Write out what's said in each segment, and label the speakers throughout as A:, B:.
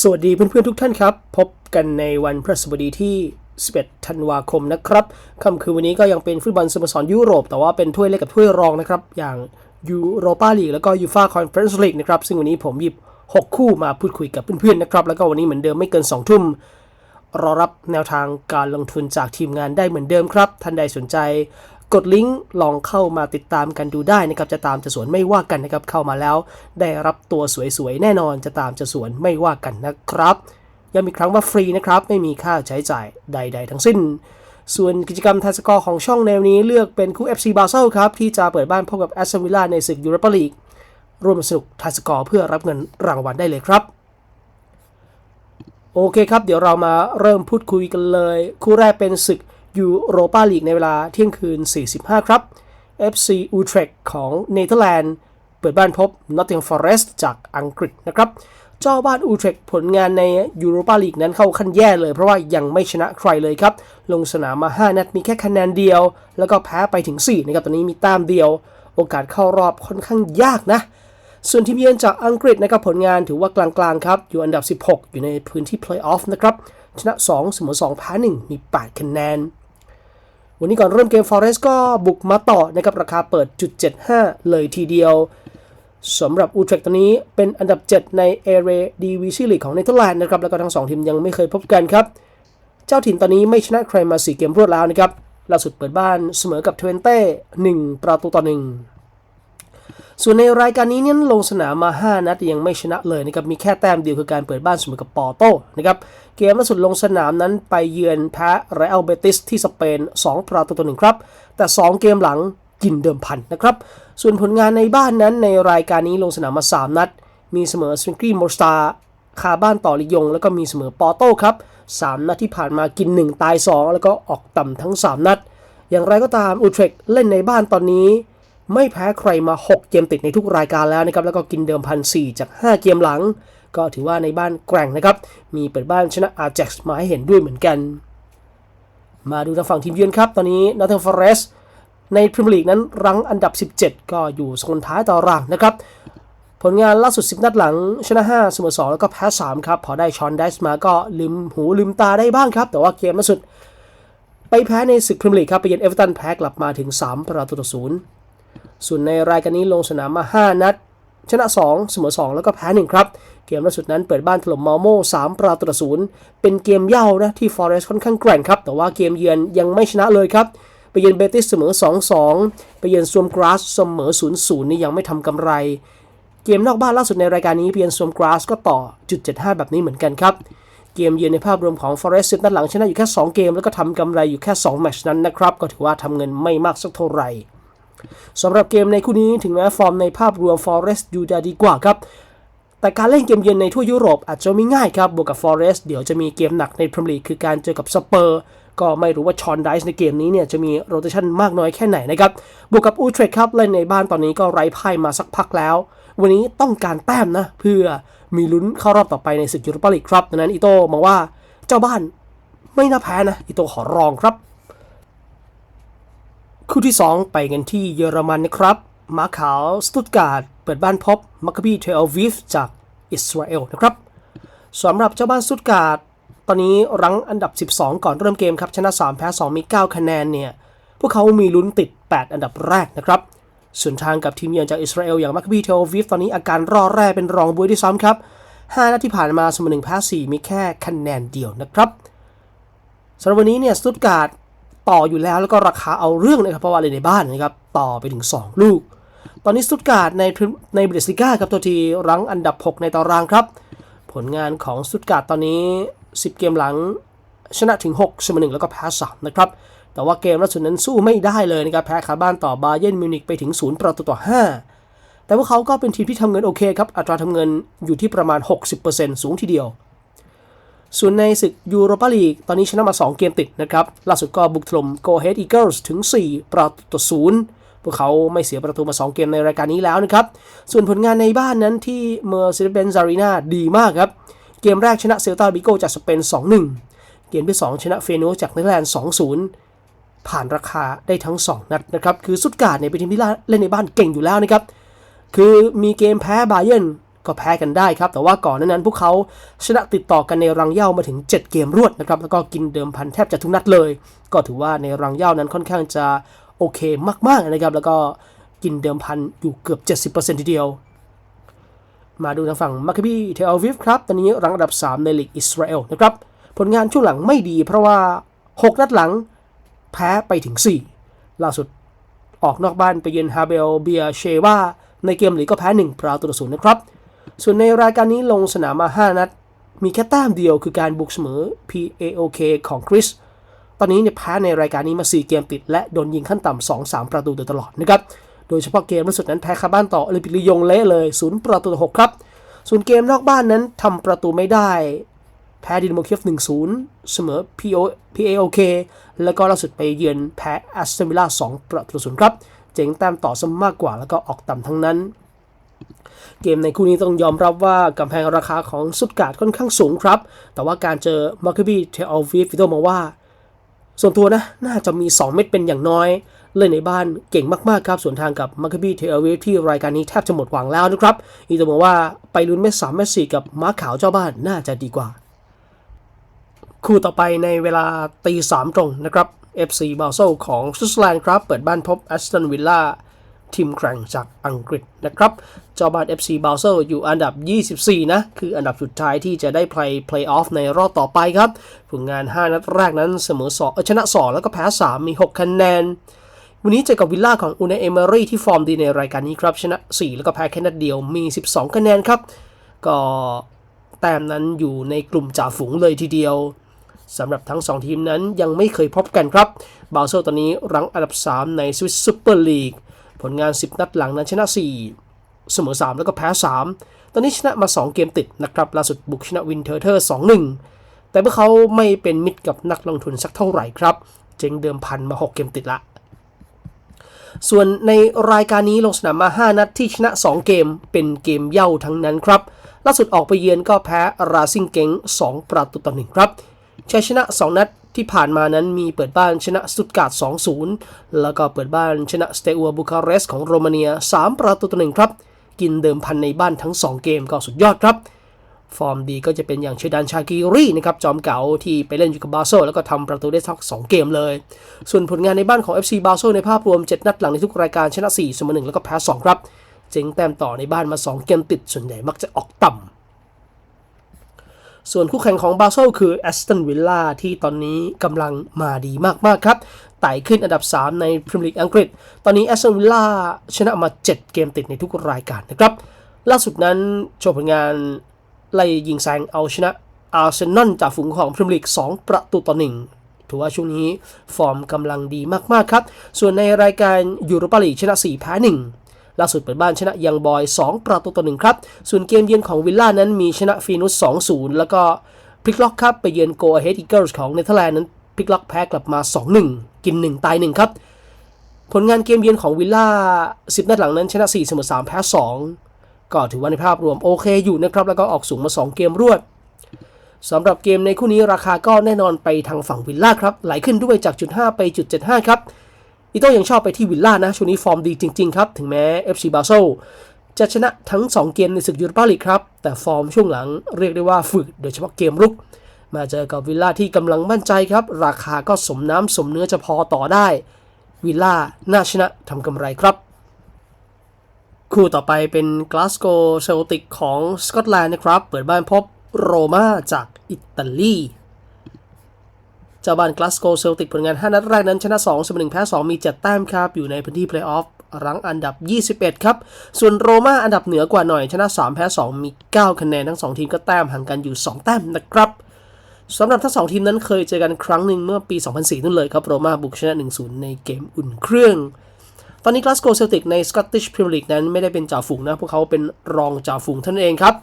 A: สวัสดีเพื่อนๆทุกท่านครับ พบกันในวันพฤหัสบดีที่ 11 ธันวาคมนะครับค่ำคืนวันนี้ก็ยังเป็นฟุตบอลสโมสรยุโรป แต่ว่าเป็นถ้วยเล็กกับถ้วยรองนะครับ อย่างยูโรปาลีกแล้วก็ยูฟาคอนเฟอเรนซ์ลีกนะครับ ซึ่งวันนี้ผมหยิบ 6 คู่มาพูดคุยกับเพื่อนๆนะครับ แล้วก็วันนี้เหมือนเดิมไม่เกิน 2 ทุ่ม รอรับแนวทางการลงทุนจากทีมงานได้เหมือนเดิมครับ ท่านใดสนใจ กดลิงก์ลองเข้ามาติดตามกันดูได้นะครับจะตามจะสวนไม่ว่ากันนะครับเข้ามาแล้วได้รับตัวสวยๆแน่นอนจะตามจะสวนไม่ว่ากันนะครับย้ำอีกครั้งว่าฟรีนะครับไม่มีค่าใช้จ่ายใด ๆ ทั้งสิ้น ส่วนกิจกรรมทยสกอร์ของช่องแนวนี้เลือกเป็นคู่ FC บาเซลครับที่จะเปิดบ้านพบกับแอสตันวิลล่าในศึกยูโรปาลีกร่วมสนุกทยสกอร์เพื่อรับเงินรางวัลได้เลยครับโอเคครับ เดี๋ยวเรามาเริ่มพูดคุยกันเลย คู่แรกเป็นศึก ยูโรปาลีกในเวลาเที่ยงคืน 45 ครับ FC Utrecht ของเนเธอร์แลนด์ เปิดบ้านพบ Nottingham Forest จากอังกฤษนะครับ เจ้าบ้านอูเทรกผลงานในยูโรปาลีกนั้นเข้าขั้นแย่เลยเพราะว่ายังไม่ชนะใครเลยครับ ลงสนามมา 5 นัดมีแค่คะแนนเดียว แล้วก็แพ้ไปถึง 4 นะครับ ตอนนี้มีแต้มเดียว โอกาสเข้ารอบค่อนข้างยากนะ ส่วนทีมเยือนจากอังกฤษนะครับผลงานถือว่ากลางๆครับ อยู่อันดับ 16 อยู่ในพื้นที่เพลย์ออฟนะครับ ชนะ 2 เสมอ 2 แพ้ 1 มี 8 คะแนน วันนี้ก่อนเริ่มเกม Forest ก็บุกมาต่อนะครับราคาเปิดจุด75 เลยทีเดียวสำหรับอูเทรกตอนนี้เป็นอันดับ 7 ในเอเรดีวีซิลีของเนเธอร์แลนด์นะครับแล้วก็ทั้ง 2 ทีมยังไม่เคยพบกันครับ เจ้าถิ่นตอนนี้ไม่ชนะใครมา 4 เกมรวดแล้วนะครับล่าสุดเปิดบ้านเสมอกับเทเวนเต้1ประตูต่อ1 ส่วนในรายการนี้เนี่ยลงสนามมา 5 นัดยังไม่ชนะเลยนะครับมีแค่แต้มเดียวคือการเปิดบ้านเสมอกับปอโต้นะครับเกมล่าสุดลงสนามนั้นไปเยือนแพ้เรอัลเบติสที่สเปน 2 ประตูต่อหนึ่งครับ แต่ 2 เกมหลังกินเดิมพันนะครับ ส่วนผลงานในบ้านนั้นในรายการนี้ลงสนามมา 3 นัด มีเสมอสวิงกี้มอสตาคาบ้านต่อลิยง แล้วก็มีเสมอปอโต้ครับ 3 นัดที่ผ่านมากิน 1 ตาย 2 แล้วก็ออกต่ำทั้ง 3 นัด อย่างไรก็ตามอูเทรกเล่นในบ้านตอนนี้ ไม่แพ้ใครมา 6 เกมติดในทุกรายการแล้วนะครับ แล้วก็กินเดิมพันสจาก 5 เกมหลัง ก็ถือว่าในบ้านแกร่งนะครับ มีเปิดบ้านชนะอาร์เจ็กซ์มาให้เห็นด้วยเหมือนกัน มาดูทางฝั่งทีมเยือนครับ ตอนนี้นอตเทอร์ฟอเรสในพรีเมียร์ลีกนั้นรั้งอันดับ 17 ก็อยู่โซนท้ายต่อรังนะครับ ผลงานล่าสุด 10 นัดหลัง ชนะ 5 เสมอ 2 แล้วก็แพ้ 3 ครับ พอได้ชอนไดส์มาก็ลืมหูลืมตาได้บ้างครับ แต่ว่าเกมล่าสุด ไปแพ้ในศึกพรีเมียร์ลีกครับ ไปเยือนเอเวอร์ตันแพ้กลับมาถึง 3 ประตูต่อศูนย์ ส่วนในรายการนี้ลงสนามมา 5 นัด ชนะ 2 เสมอ 2 แล้วก็แพ้1ครับ เกมล่าสุดนั้นเปิดบ้านถล่มมาโม่3ประตูต่อศูนย์เป็นเกมเย่านะที่ฟอเรสต์ค่อนข้างแกร่งครับ แต่ว่าเกมเยือนยังไม่ชนะเลยครับไปเยือนเบติสเสมอ 2-2 ไปเยือนซวมกราสเสมอ 0-0 นี่ยังไม่ทำกำไร เกมนอกบ้านล่าสุดในรายการนี้เพียนซวมกราสก็ต่อจุด75 แบบนี้เหมือนกันครับ เกมเยือนในภาพรวมของ Forest 10นัดหลังชนะอยู่แค่ 2 เกม แล้วก็ทำกำไรอยู่แค่ 2 แมตช์นั้นนะครับ ก็ถือว่าทำเงินไม่มากสักเท่าไหร่ สำหรับเกมในคู่นี้ถึงแม้ฟอร์มในภาพรวม Forest ดูจะดีกว่าครับ แต่การเล่นเกมเยือนในทั่วยุโรปอาจจะไม่ง่ายครับ บวกกับ Forest เดี๋ยวจะมีเกมหนักในพรีเมียร์ลีกคือการเจอกับสเปอร์ก็ไม่รู้ว่าชอนไดส์ในเกมนี้เนี่ยจะมีโรเตชันมากน้อยแค่ไหนนะครับ บวกกับอูเทรคครับเล่นในบ้านตอนนี้ก็ไร้พ่ายมาสักพักแล้ว วันนี้ต้องการแต้มนะ เพื่อมีลุ้นเข้ารอบต่อไปในศึกยูโรปาลีกครับดังนั้นอิโต้มองว่าเจ้าบ้านไม่น่าแพ้นะอิโต้ขอรองครับ คู่ที่ 2 ไปกันที่เยอรมันนะครับมาขาวสตุตการ์ดเปิดบ้านพบมัคคบีเทลวิฟจากอิสราเอลนะครับสำหรับเจ้าบ้านสตุตการ์ดตอนนี้รั้งอันดับ 12 ก่อนเริ่มเกมครับ ชนะ 3 แพ้ 2 มี 9 คะแนนเนี่ย พวกเขามีลุ้นติด 8 อันดับแรกนะครับ ส่วนทางกับทีมเยือนจากอิสราเอลอย่างมัคคบีเทลวิฟตอนนี้อาการร่อแร่เป็นรองบุยที่ซ้ำครับ 5 นัดที่ผ่านมาเสมอ1แพ้ 4 มีแค่คะแนนเดียวนะครับสำหรับวันนี้เนี่ยสตุตการ์ด ต่ออยู่แล้วแล้วก็ราคาเอาเรื่องนะครับเพราะว่าเลยในบ้านนะครับต่อไปถึง 2 ลูก ตอนนี้สตุตการ์ดในในเบรสลิก้าครับตัวทีรั้งอันดับ 6 ในตารางครับ ผลงานของสตุตการ์ดตอนนี้ 10 เกมหลังชนะถึง6เสมอ1แล้วก็แพ้3นะครับแต่ว่าเกมล่าสุดนั้นสู้ไม่ได้เลยนะครับแพ้คาบ้านต่อบาเยนมิวนิกไปถึง 0 ประตูต่อ 5 แต่ว่าเขาก็เป็นทีมที่ทำเงินโอเคครับอัตราทำเงินอยู่ที่ประมาณ 60%สูงทีเดียว ส่วนในศึกยูโรปาลีกตอนนี้ชนะมา 2 เกมติดนะครับ ล่าสุดก็บุกถล่มโกเฮดอีเกิลส์ถึง 4 ประตูต่อศูนย์พวกเขาไม่เสียประตูมา 2 เกมในรายการนี้แล้วนะครับ ส่วนผลงานในบ้านนั้นที่เมอร์เซเดเบนซารีนาดีมากครับ เกมแรกชนะเซลตาบิโกจากสเปน 2-1 เกมที่ 2 ชนะเฟโนจากเนเธอร์แลนด์ 2-0 ผ่านราคาได้ทั้ง 2 นัดนะครับ คือสุดการ์ดเนี่ยเป็นทีมที่เล่นในบ้านเก่งอยู่แล้วนะครับ คือมีเกมแพ้บาเยร์น ก็แพ้กันได้ครับ แต่ว่าก่อนนั้นพวกเขาชนะติดต่อกันในรังเย้ามาถึง 7 เกมรวดนะครับ แล้วก็กินเดิมพันแทบจะทุกนัดเลย ก็ถือว่าในรังเย้านั้นค่อนข้างจะโอเคมาก ๆ นะครับ แล้วก็กินเดิมพันอยู่เกือบ 70%ทีเดียว มาดูทางฝั่งมาคาบีเทลวิฟครับ ตอนนี้รังอันดับ 3 ในลีกอิสราเอลนะครับ ผลงานช่วงหลังไม่ดี เพราะว่า 6 นัดหลังแพ้ไปถึง 4 ล่าสุดออกนอกบ้านไปเยือนฮาเบลเบียเชวาในเกมลีกก็แพ้1ประตูต่อศูนย์นะครับ ส่วนในรายการนี้ลงสนามมา 5 นัด มีแค่แต้มเดียวคือการบุกเสมอ PAOK ของคริส ตอนนี้เนี่ยแพ้ในรายการนี้มา 4 เกมติด และโดนยิงขั้นต่ำ2-3 ประตูโดยตลอดนะครับ โดยเฉพาะเกมล่าสุดนั้นแพ้คาบ้านต่ออลิปิลียงเละเลย 0 ประตูต่อ6ครับ ส่วนเกมนอกบ้านนั้นทำประตูไม่ได้ แพ้ดินโมเคียฟ1-0 เสมอ PO PAOK แล้วก็ล่าสุดไปเยือนแพ้แอสตันวิลล่า2ประตูศูนย์ครับ เจ๋งแต้มต่อซะมากกว่าแล้วก็ออกต่ำทั้งนั้น เกมในคู่นี้ต้องยอมรับว่ากำแพงราคาของสุดการ์ดค่อนข้างสูงครับ แต่ว่าการเจอมาร์คบีเทลวีฟิโตมาว่า ส่วนตัวนะ น่าจะมี 2 เม็ดเป็นอย่างน้อย เล่นในบ้านเก่งมาก ๆ ครับ ส่วนทางกับมาร์คบีเทลวีที่รายการนี้แทบจะหมดหวังแล้วนะครับ อีกตัวบอกว่าไปลุ้นเม็ดสามเม็ดสี่กับม้าขาวเจ้าบ้านน่าจะดีกว่า คู่ต่อไปในเวลาตีสามตรงนะครับ FC b a s e l ของสวิตเซอร์แลนด์ครับ เปิดบ้านพบ Aston Villa ทีมแข่งจากอังกฤษนะครับเจ้าบ้าน FC b a s e l อยู่อันดับ 24 นะ คืออันดับสุดท้ายที่จะได้ play play off ในรอบต่อไปครับ ผลงาน 5 นัดแรกนั้นเสมอ2เอ่อชนะ 2 แล้วก็แพ้ 3 มี 6 คะแนน วันนี้เจอกับวิลล่าของอูนเอเมอรี่ที่ฟอร์มดีในรายการนี้ครับ ชนะ 4 แล้วก็แพ้แค่นัดเดียวมี 12 คะแนนครับ ก็แต้มนั้นอยู่ในกลุ่มจ่าฝูงเลยทีเดียวสำหรับทั้ง 2 ทีมนั้นยังไม่เคยพบกันครับบาเซลตอนนี้รั้งอันดับ 3 ในสวิสซูเปอร์ลีก ผลงาน 10 นัดหลังนั้นชนะ 4 เสมอ 3 แล้วก็แพ้ 3 ตอนนี้ชนะมา 2 เกมติดนะครับล่าสุดบุกชนะวินเทอร์เทอร์ 2-1 แต่เมื่อเขาไม่เป็นมิตรกับนักลงทุนสักเท่าไหร่ครับ เจ๊งเดิมพันมา 6 เกมติดละ ส่วนในรายการนี้ลงสนามมา 5 นัดที่ชนะ 2 เกมเป็นเกมเย่าทั้งนั้นครับล่าสุดออกไปเยือนก็แพ้ราซิงเกง2 ประตูต่อ1ครับชัยชนะ 2 นัด ที่ผ่านมานั้นมีเปิดบ้านชนะสตุตการ์ด2-0 แล้วก็เปิดบ้านชนะสเตอัวบูคาเรสของโรมาเนีย 3 ประตูต่อ1ครับ กินเดิมพันในบ้านทั้ง 2 เกมก็สุดยอดครับ ฟอร์มดีก็จะเป็นอย่างเชดันชากิรีนะครับ จอมเก่าที่ไปเล่นอยู่กับบาโซแล้วก็ทำประตูได้ทั้ง2เกมเลย ส่วนผลงานในบ้านของ FC บาโซในภาพรวม 7 นัดหลังในทุกรายการชนะ4เสมอ1แล้วก็แพ้2ครับเจ๋งแต้มต่อในบ้านมา 2 เกมติดส่วนใหญ่มักจะออกต่ำ ส่วนคู่แข่งของบา s ซลคือแอสตันวิลล่าที่ตอนนี้กำลังมาดีมาก ๆ ครับไต่ขึ้นอันดับ 3 ในพรีเมียร์ลีกอังกฤษ ตอนนี้แอสตันวิลล่าชนะมา 7 เกมติดในทุกรายการนะครับ ล่าสุดนั้นโชว์ผลงานไล่ยิงแซงเอาชนะอาร์เซนอลจากฝูงของพรีเมียร์ลีก 2 ประตูต่อ 1ถือว่าช่วงนี้ฟอร์มกำลังดีมาก ๆ ครับ ส่วนในรายการยูโรปาลีกชนะ 4 แพ้ 1 ล่าสุดเปิดบ้านชนะยังบอย 2 ประตูต่อหนึ่งครับ ส่วนเกมเยือนของวิลล่านั้นมีชนะฟีนุส2-0 แล้วก็พลิกล็อกครับไปเยือนโกเฮดอีเกิลส์ของเนเธอร์แลนด์นั้นพลิกล็อกแพ้กลับมา 2-1 กิน 1 ตาย 1 ครับ ผลงานเกมเยือนของวิลล่า 10 นัดหลังนั้นชนะ 4 เสมอ 3 แพ้ 2 ก็ถือว่าในภาพรวมโอเคอยู่นะครับ แล้วก็ออกสูงมา 2 เกมรวดสำหรับเกมในคู่นี้ราคาก็แน่นอนไปทางฝั่งวิลล่าครับ ไหลขึ้นด้วยจากจุด5ไปจุด75 ครับ อีโต้ยังชอบไปที่วิลล่านะช่วงนี้ฟอร์มดีจริง ๆ ครับ ถึงแม้ FC b a s e l จะชนะทั้ง 2 เกมในศึกยูโรปาลีกครับ แต่ฟอร์มช่วงหลังเรียกได้ว่าฝึกโดยเฉพาะเกมรุก มาเจอกับวิลล่าที่กำลังมั่นใจครับ ราคาก็สมน้ำสมเนื้อจะพอต่อได้ วิลล่าน่าชนะทำกำไรครับ คู่ต่อไปเป็นกลาสโกเซลติกของสกอตแลนด์นะครับ เปิดบ้านพบโรม่าจากอิตาลี เจ้าบ้านกลาสโกเซลติกผลงาน 5 นัดแรกนั้นชนะ2เสมอ1แพ้ 2 มี 7 แต้มครับ อยู่ในพื้นที่เพลย์ออฟรั้งอันดับ 21 ครับ ส่วนโรม่าอันดับเหนือกว่าหน่อยชนะ 3 แพ้ 2 มี 9 คะแนนทั้ง 2 ทีมก็แต้มห่างกันอยู่ 2 แต้มนะครับสำหรับทั้ง2ทีมนั้นเคยเจอกันครั้งหนึ่งเมื่อปี 2004 นั่นเลยครับ โรม่าบุกชนะ 1-0 ในเกมอุ่นเครื่อง ตอนนี้กลาสโกเซลติกในสกอตติชพรีเมียร์ลีกนั้นไม่ได้เป็นจ่าฝูงนะ พวกเขาเป็นรองจ่าฝูงเท่านั้นเองครับ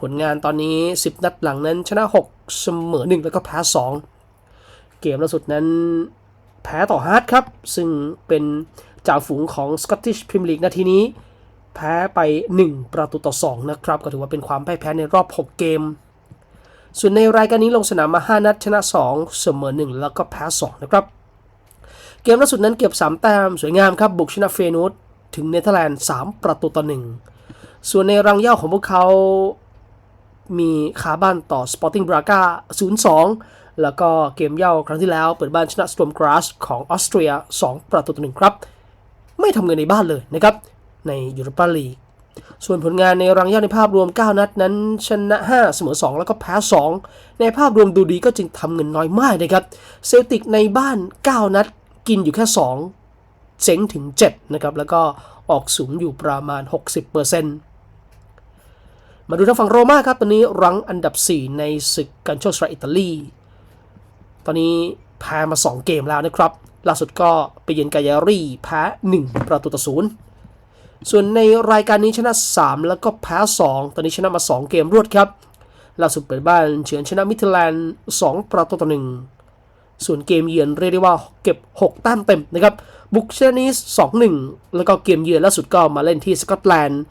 A: ผลงานตอนนี้ 10 นัดหลังนั้นชนะ 6 เสมอ 1 แล้วก็แพ้ 2 เกมล่าสุดนั้นแพ้ต่อฮาร์ดครับ ซึ่งเป็นจ่าฝูงของสกอตติชพรีเมียร์ลีกนาทีนี้ แพ้ไป 1 ประตูต่อ 2 นะครับ ก็ถือว่าเป็นความพ่ายแพ้ในรอบ 6 เกม ส่วนในรายการนี้ลงสนามมา 5 นัดชนะ 2 เสมอ 1 แล้วก็แพ้ 2 นะครับ เกมล่าสุดนั้นเก็บ 3 แต้มสวยงามครับ บุกชนะเฟนูสถึงเนเธอร์แลนด์ 3 ประตูต่อ 1 ส่วนในรังเย่าของพวกเขามีคาบ้านต่อ Sporting Braga 0-2 แล้วก็เกมเย่าครั้งที่แล้วเปิดบ้านชนะ Storm Graz ของออสเตรีย 2 ประตูต่อหนึ่งครับ ไม่ทำเงินในบ้านเลยนะครับ ในยูโรปาลีกส่วนผลงานในรังย่าในภาพรวม 9 นัดนั้น ชนะ 5 เสมอ 2 แล้วก็แพ้ 2 ในภาพรวมดูดีก็จึงทำเงินน้อยมากนะครับ เซลติกในบ้าน 9 นัด กินอยู่แค่ 2เจ๋งถึง 7 นะครับ แล้วก็ออกสูงอยู่ประมาณ 60%มาดูทางฝั่งโรม่าครับ ตอนนี้รั้งอันดับ 4 ในศึกกันโชสราอิตาลี ตอนนี้แพ้มา 2 เกมแล้วนะครับ ล่าสุดก็ไปเยือนกายารีแพ้ 1 ประตูต่อศูนย์ส่วนในรายการนี้ชนะ 3 แล้วก็แพ้ 2 ตอนนี้ชนะมา 2 เกมรวดครับ ล่าสุดเปิดบ้านเฉือนชนะมิทแลนด์ 2 ประตูต่อหนึ่งส่วนเกมเยือนเรียกได้ว่าเก็บ 6 แต้มเต็มนะครับ บุกชนะนิส2-1 แล้วก็เกมเยือนล่าสุดก็มาเล่นที่สกอตแลนด์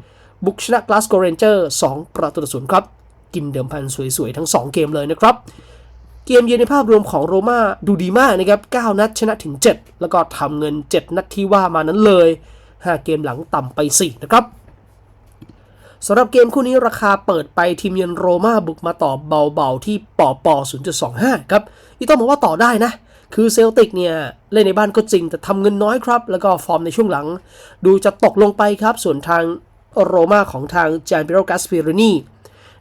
A: บุกชนะกลาสโกเรนเจอร์ 2 ประตูต่อศูนย์ครับ กินเดิมพันสวยๆ ทั้ง 2 เกมเลยนะครับ เกมเยือนในภาพรวมของโรม่าดูดีมากนะครับ 9 นัดชนะถึง 7 แล้วก็ทำเงิน 7 นัดที่ว่ามานั้นเลย 5 เกมหลังต่ำไป 4 นะครับสำหรับเกมคู่นี้ราคาเปิดไปทีมเยือนโรม่าบุกมาต่อเบาๆที่ปอปอ0.25 ครับอีต้องบอกว่าต่อได้นะ คือเซลติกเนี่ย เล่นในบ้านก็จริง แต่ทำเงินน้อยครับ แล้วก็ฟอร์มในช่วงหลัง ดูจะตกลงไปครับ ส่วนทางโรม่าของทางจานเปโรกัสเปรนี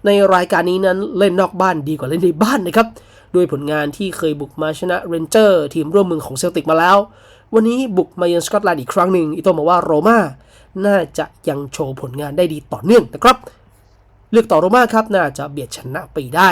A: ในรายการนี้นั้นเล่นนอกบ้านดีกว่าเล่นในบ้านนะครับ ด้วยผลงานที่เคยบุกมาชนะเรนเจอร์ทีมร่วมมือของเซลติกมาแล้ว วันนี้บุกมาเยือนสกอตแลนด์อีกครั้งหนึ่งอีโต้บอกว่าโรม่าน่าจะยังโชว์ผลงานได้ดีต่อเนื่องนะครับ เลือกต่อโรม่าครับน่าจะเบียดชนะไปได้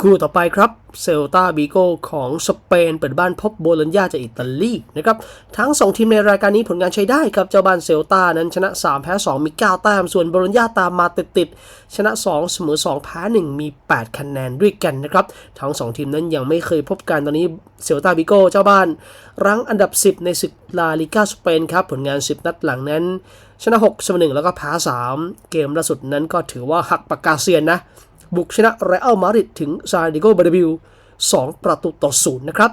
A: คู่ต่อไปครับเซลตาบิโกของสเปนเปิดบ้านพบโบโลญญาจากอิตาลีนะครับทั้ง 2 ทีมในรายการนี้ผลงานใช้ได้ครับ เจ้าบ้านเซลตานั้นชนะ 3 แพ้ 2 มี 9 แต้ม ส่วนโบโลญญาตามมาติดๆชนะ 2 เสมอ 2 แพ้ 1 มี 8 คะแนนด้วยกันนะครับทั้ง 2 ทีมนั้นยังไม่เคยพบกันตอนนี้เซลตาบิโกเจ้าบ้านรั้งอันดับ 10 ในศึกลาลิกาสเปนครับผลงาน 10 นัดหลังนั้น ชนะ6เสมอ1แล้วก็แพ้3เกมล่าสุดนั้นก็ถือว่าหักปากกาเซียนนะ บุกชนะเรอัลมาดริดถึงซานดิโกบาร์บิว2ประตูต่อศูนย์นะครับ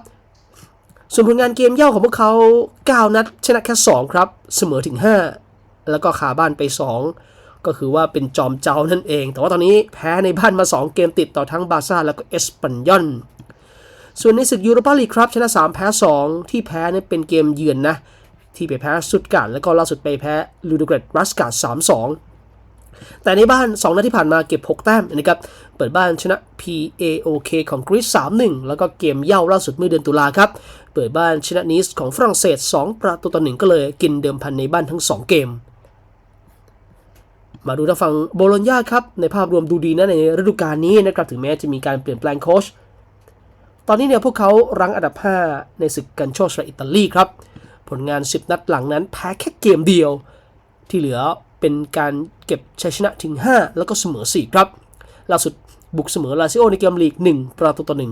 A: ส่วนผลงานเกมเย่าของพวกเขา 9 นัด ชนะแค่ 2 ครับ เสมอถึง 5 แล้วก็ขาบ้านไป 2 ก็คือว่าเป็นจอมเจ้านั่นเอง แต่ว่าตอนนี้แพ้ในบ้านมา 2 เกมติดต่อทั้งบาซ่าแล้วก็เอสปันยอนส่วนในศึกยูโรปาลีกครับ ชนะ 3 แพ้ 2 ที่แพ้นี่เป็นเกมเยือนนะ ที่ไปแพ้สุดการแล้วก็ล่าสุดไปแพ้ลูโดเกรตรัสการ์3-2 แต่ในบ้าน 2 นัดที่ผ่านมาเก็บ 6 แต้มนะครับ เปิดบ้านชนะ PAOK ของกรีซ3-1 แล้วก็เกมเย่าล่าสุดเมื่อเดือนตุลาครับ เปิดบ้านชนะนิสของฝรั่งเศส 2 ประตูต่อหนึ่งก็เลยกินเดิมพันในบ้านทั้ง 2 เกม มาดูทางฝั่งโบโลญญาครับ ในภาพรวมดูดีนะในฤดูกาลนี้นะครับ ถึงแม้จะมีการเปลี่ยนแปลงโค้ช ตอนนี้เนี่ยพวกเขารั้งอันดับ 5 ในศึกกันโชสราอิตาลีครับ ผลงาน 10 นัดหลังนั้นแพ้แค่เกมเดียว ที่เหลือ เป็นการเก็บชัยชนะถึง 5 แล้วก็เสมอ 4 ครับ ล่าสุดบุกเสมอลาซิโอในเกมลีก 1 ประตูต่อ 1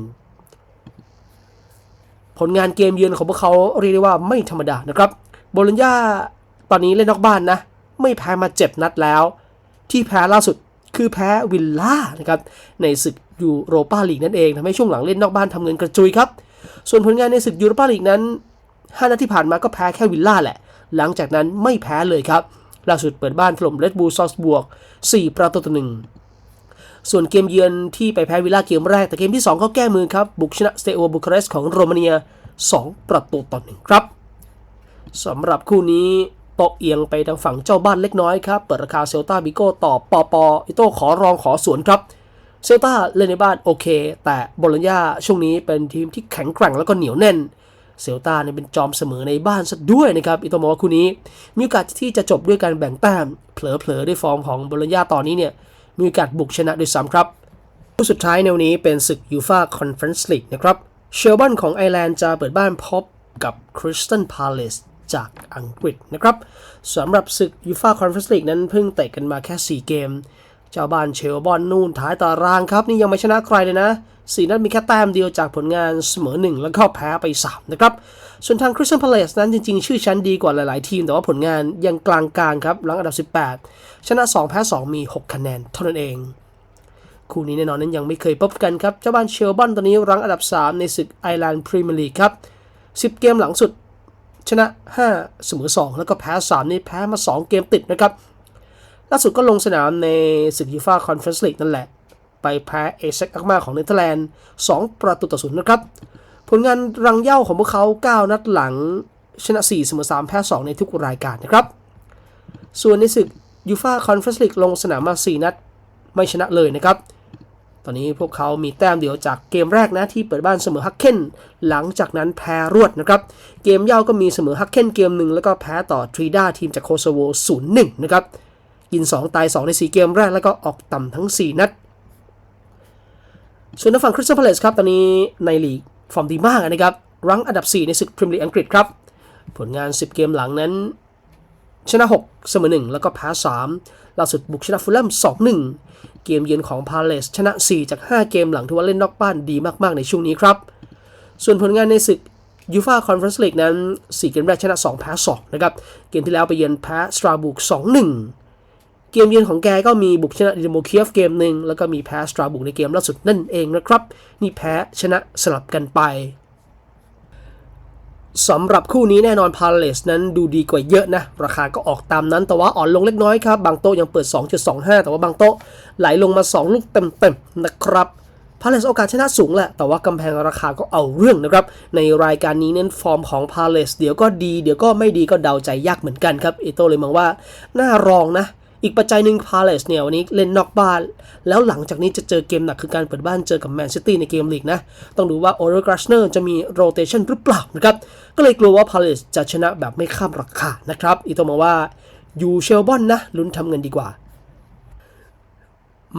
A: ผลงานเกมเยือนของพวกเขาเรียกได้ว่าไม่ธรรมดานะครับโบโลญญาตอนนี้เล่นนอกบ้านนะ ไม่แพ้มา7นัดแล้ว ที่แพ้ล่าสุดคือแพ้วิลล่านะครับในศึกยูโรปาลีกนั่นเองทำให้ช่วงหลังเล่นนอกบ้านทำเงินกระจุยครับ ส่วนผลงานในศึกยูโรปาลีกนั้น5นัดที่ผ่านมาก็แพ้แค่วิลล่าแหละ หลังจากนั้นไม่แพ้เลยครับ ล่าสุดเปิดบ้านถล่มเรดบูลซอสบวก 4 ประตูต่อหนึ่งส่วนเกมเยือนที่ไปแพ้วิลล่าเกมแรก แต่เกมที่2เขาแก้มือครับ บุกชนะสเตโอบูคาเรสของโรมาเนีย 2 ประตูต่อหนึ่งครับสำหรับคู่นี้โตะเอียงไปทางฝั่งเจ้าบ้านเล็กน้อยครับ เปิดราคาเซลตาบิโก้ต่อปอปออิโต้ขอรองขอสวนครับเซลตาเล่นในบ้านโอเค แต่โบโลญญาช่วงนี้เป็นทีมที่แข็งแกร่งแล้วก็เหนียวแน่น เซลตาเนี่ยเป็นจอมเสมอในบ้านซะด้วยนะครับอิโตมองว่าคู่นี้ มีโอกาสที่จะจบด้วยการแบ่งแต้มเผลอๆด้วยฟอร์มของโบโลญญาตอนนี้เนี่ยมีโอกาสบุกชนะด้วยซ้ำครับคู่สุดท้ายในวันนี้เป็นศึกยูฟาคอนเฟอเรนซ์ลีกนะครับเชลบันของไอร์แลนด์จะเปิดบ้านพบกับคริสตันพาเลสจากอังกฤษนะครับสำหรับศึกยูฟาคอนเฟอเรนซ์ลีกนั้นเพิ่งเตะกันมาแค่ 4 เกม เจ้าบ้านเชลบอนนู่นท้ายตารางครับ นี่ยังไม่ชนะใครเลยนะสี่นัดมีแค่แต้มเดียวจากผลงานเสมอ1แล้วก็แพ้ไป 3 นะครับ ส่วนทางคริสตันพาเลสนั้นจริงๆ ชื่อชั้นดีกว่าหลายๆ ทีม แต่ว่าผลงานยังกลางๆครับหลังอันดับ 18 ชนะ 2 แพ้ 2 มี 6 คะแนนเท่านั้นเอง คู่นี้แน่นอนนั้นยังไม่เคยพบกันครับ เจ้าบ้านเชลบอนตอนนี้รั้งอันดับ 3 ในศึกไอร์แลนด์พรีเมียร์ลีกครับ 10 เกมหลังสุด ชนะ 5 เสมอ 2 แล้วก็แพ้ 3 นี่แพ้มา 2 เกมติดนะครับ ล่าสุดก็ลงสนามในศึกยูฟ่าคอนเฟอเรนซ์ลีกนั่นแหละ ไปแพ้เอเซ็กอักมาของเนเธอร์แลนด์ 2 ประตูต่อศูนย์นะครับ ผลงานรังเย่าของพวกเขา 9 นัดหลังชนะ 4 เสมอ 3 แพ้ 2 ในทุกรายการนะครับ ส่วนในศึกยูฟ่าคอนเฟอเรนซ์ลีกลงสนามมา 4 นัดไม่ชนะเลยนะครับ ตอนนี้พวกเขามีแต้มเดียวจากเกมแรกนะที่เปิดบ้านเสมอฮักเคนหลังจากนั้นแพ้รวดนะครับ เกมเย่าก็มีเสมอฮักเคนเกมหนึ่งแล้วก็แพ้ต่อทรีด้าทีมจากโคโซโว0-1นะครับ ยิน2ตาย 2 ใน 4 เกมแรก แล้วก็ออกต่ำทั้ง 4 นัด ส่วนทางฝั่งคริสตัลพาเลสครับ ตอนนี้ในลีกฟอร์มดีมากนะครับ รั้งอันดับ 4 ในศึกพรีเมียร์ลีกอังกฤษครับ ผลงาน 10 เกมหลังนั้น ชนะ 6 เสมอ 1 แล้วก็แพ้ 3 ล่าสุดบุกชนะฟูลแลม 2-1 เกมเยือนของพาเลสชนะ 4 จาก 5 เกมหลังที่ว่าเล่นนอกบ้านดีมากๆ ในช่วงนี้ครับ ส่วนผลงานในศึกยูฟาคอนเฟอเรนซ์ลีกนั้น 4 เกมแรกชนะ 2 แพ้ 2 นะครับ เกมที่แล้วไปเยือนแพ้สตราบุก2-1 เกมเยือนของแกก็มีบุกชนะดินาโมเคียฟเกมหนึ่งแล้วก็มีแพ้สตราบุกในเกมล่าสุดนั่นเองนะครับ นี่แพ้ชนะสลับกันไปสำหรับคู่นี้แน่นอนพาเลสนั้นดูดีกว่าเยอะนะ ราคาก็ออกตามนั้นแต่ว่าอ่อนลงเล็กน้อยครับ บางโต๊ะยังเปิด 2.25 แต่ว่าบางโต๊ะไหลลงมา 2 ลูกเต็มๆนะครับพาเลสโอกาสชนะสูงแหละ แต่ว่ากำแพงราคาก็เอาเรื่องนะครับ ในรายการนี้เน้นฟอร์มของพาเลสเดี๋ยวก็ดี เดี๋ยวก็ไม่ดีก็เดาใจยากเหมือนกันครับ เอโตเลยมองว่า น่ารองนะ อีกปัจจัยหนึ่งพาเลสเนี่ยวันนี้เล่นนอกบ้าน แล้วหลังจากนี้จะเจอเกมหนักคือการเปิดบ้านเจอกับแมนซิตี้ในเกมลีกนะ ต้องดูว่าโอเรกราชเนอร์จะมีโรเตชันหรือเปล่านะครับ ก็เลยกลัวว่าพาเลสจะชนะแบบไม่ข้ามราคานะครับ อีกตัวมาว่าอยู่เชลบอนนะลุ้นทำเงินดีกว่า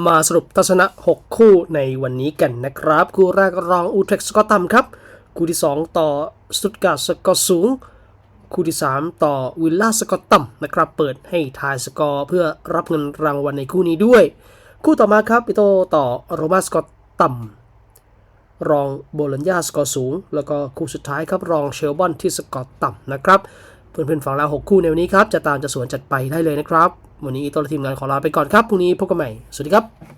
A: มาสรุปทัศนะ 6 คู่ในวันนี้กันนะครับ คู่แรกรองอูเทรกสกอตัมครับ คู่ที่ 2 ต่อสตุตการ์สกอสูง คู่ที่ 3 ต่อวิลล่าสกอตตัมนะครับ เปิดให้ทายสกอร์เพื่อรับเงินรางวัลในคู่นี้ด้วย คู่ต่อมาครับปิโตต่อโรมาสกอตตัมรองโบลัญญาสกอร์สูง แล้วก็คู่สุดท้ายครับรองเชลบอนที่สกอร์ต่ำนะครับ เพื่อนๆฟังแล้ว6คู่ในวันนี้ครับ จะตามจะสวนจัดไปได้เลยนะครับ วันนี้อิโตและทีมงานขอลาไปก่อนครับพรุ่งนี้พบกันใหม่ สวัสดีครับ